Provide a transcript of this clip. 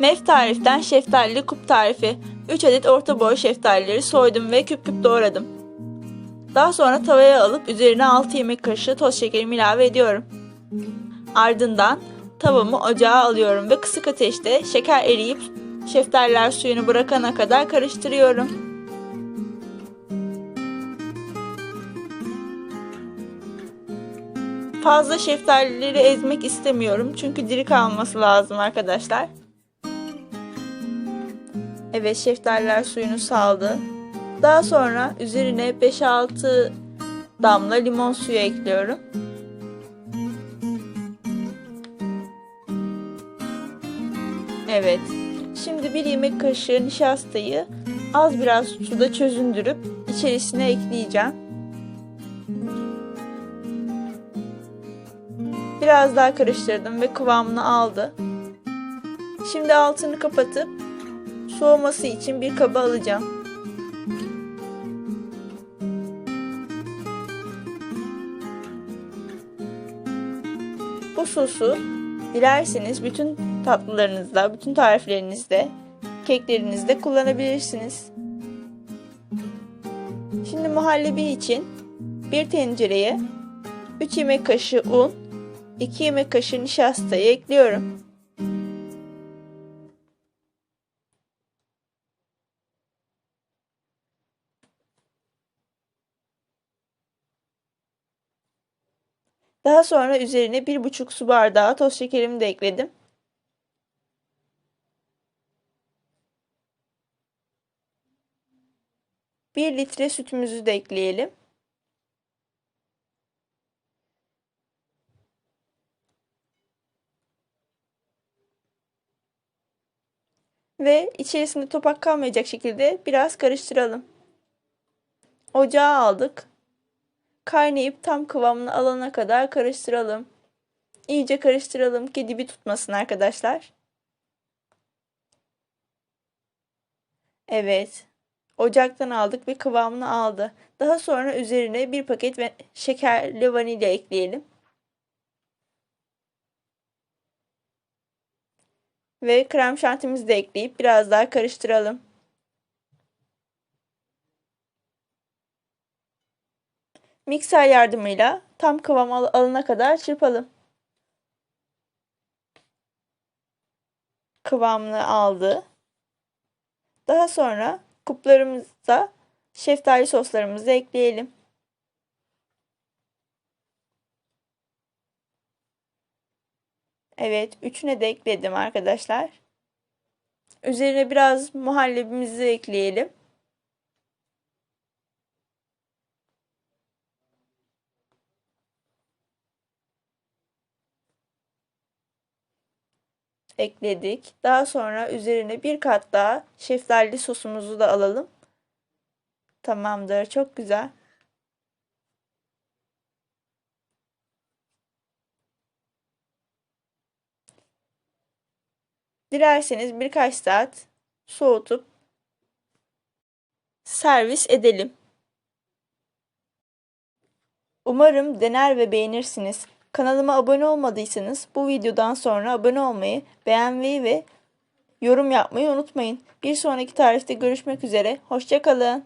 Mef tariften şeftalili kup tarifi. 3 adet orta boy şeftalileri soydum ve küp küp doğradım. Daha sonra tavaya alıp üzerine 6 yemek kaşığı toz şekerimi ilave ediyorum. Ardından tavamı ocağa alıyorum ve kısık ateşte şeker eriyip şeftaliler suyunu bırakana kadar karıştırıyorum. Fazla şeftalileri ezmek istemiyorum çünkü diri kalması lazım arkadaşlar. Evet şeftaliler suyunu saldı. Daha sonra üzerine 5-6 damla limon suyu ekliyorum. Evet. Şimdi bir yemek kaşığı nişastayı az biraz suda çözündürüp içerisine ekleyeceğim. Biraz daha karıştırdım ve kıvamını aldı. Şimdi altını kapatıp soğuması için bir kaba alacağım. Bu sosu dilerseniz bütün tatlılarınızda, bütün tariflerinizde, keklerinizde kullanabilirsiniz. Şimdi muhallebi için bir tencereye 3 yemek kaşığı un, 2 yemek kaşığı nişastayı ekliyorum. Daha sonra üzerine 1,5 su bardağı toz şekerimi de ekledim. Bir litre sütümüzü de ekleyelim. Ve içerisinde topak kalmayacak şekilde biraz karıştıralım. Ocağa aldık. Kaynayıp tam kıvamını alana kadar karıştıralım. İyice karıştıralım ki dibi tutmasın arkadaşlar. Evet. Ocaktan aldık ve kıvamını aldı. Daha sonra üzerine bir paket ve şekerli vanilya ekleyelim. Ve krem şantimizi de ekleyip biraz daha karıştıralım. Mikser yardımıyla tam kıvam al alana kadar çırpalım. Kıvamını aldı. Daha sonra kuplarımıza şeftali soslarımızı ekleyelim. Evet, üçüne de ekledim arkadaşlar. Üzerine biraz muhallebimizi ekleyelim. Ekledik. Daha sonra üzerine bir kat daha şeftali sosumuzu da alalım. Tamamdır. Çok güzel. Dilerseniz birkaç saat soğutup servis edelim. Umarım dener ve beğenirsiniz. Kanalıma abone olmadıysanız bu videodan sonra abone olmayı, beğenmeyi ve yorum yapmayı unutmayın. Bir sonraki tarifte görüşmek üzere. Hoşçakalın.